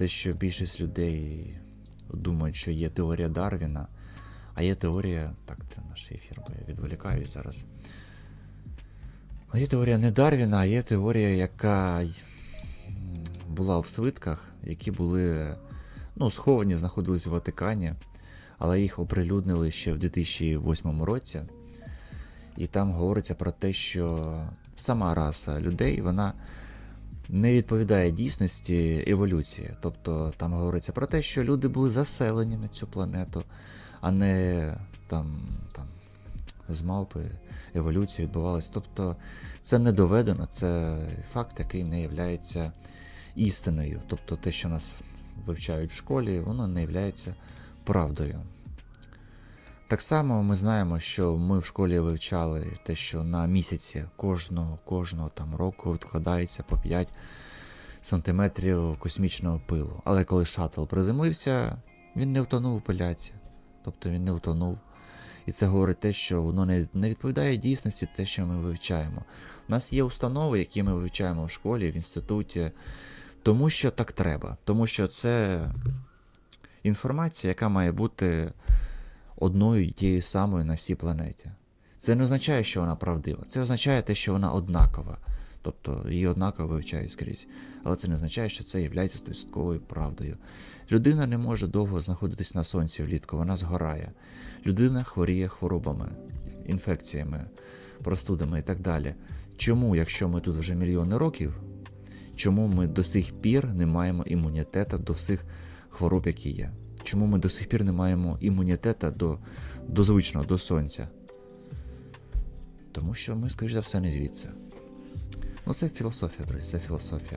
те, що більшість людей думають, що є теорія Дарвіна, а є теорія. Так, це наш ефір, бо я відволікаюсь зараз. А є теорія не Дарвіна, а є теорія, яка була в свитках, які були ну, сховані, знаходились у Ватикані, але їх оприлюднили ще в 2008 році. І там говориться про те, що сама раса людей, вона не відповідає дійсності еволюції. Тобто там говориться про те, що люди були заселені на цю планету, а не там, там з мавпи еволюція відбувалась. Тобто це не доведено, це факт, який не є істиною. Тобто те, що нас вивчають в школі, воно не є правдою. Так само ми знаємо, що ми в школі вивчали те, що на місяці кожного, кожного там року відкладається по 5 сантиметрів космічного пилу. Але коли шаттл приземлився, він не втонув у пиляці. Тобто він не втонув. І це говорить те, що воно не, не відповідає дійсності те, що ми вивчаємо. У нас є установи, які ми вивчаємо в школі, в інституті, тому що так треба. Тому що це інформація, яка має бути одною і тією самою на всій планеті. Це не означає, що вона правдива. Це означає те, що вона однакова. Тобто її однаково вивчають скрізь. Але це не означає, що це є 100% правдою. Людина не може довго знаходитись на сонці влітку, вона згорає. Людина хворіє хворобами, інфекціями, простудами і так далі. Чому, якщо ми тут вже мільйони років, чому ми до сих пір не маємо імунітету до всіх хвороб, які є? Чому ми до сих пір не маємо імунітету до, до звичного, до сонця? Тому що ми, скоріш за все, не звідси. Ну, це філософія, друзі, це філософія.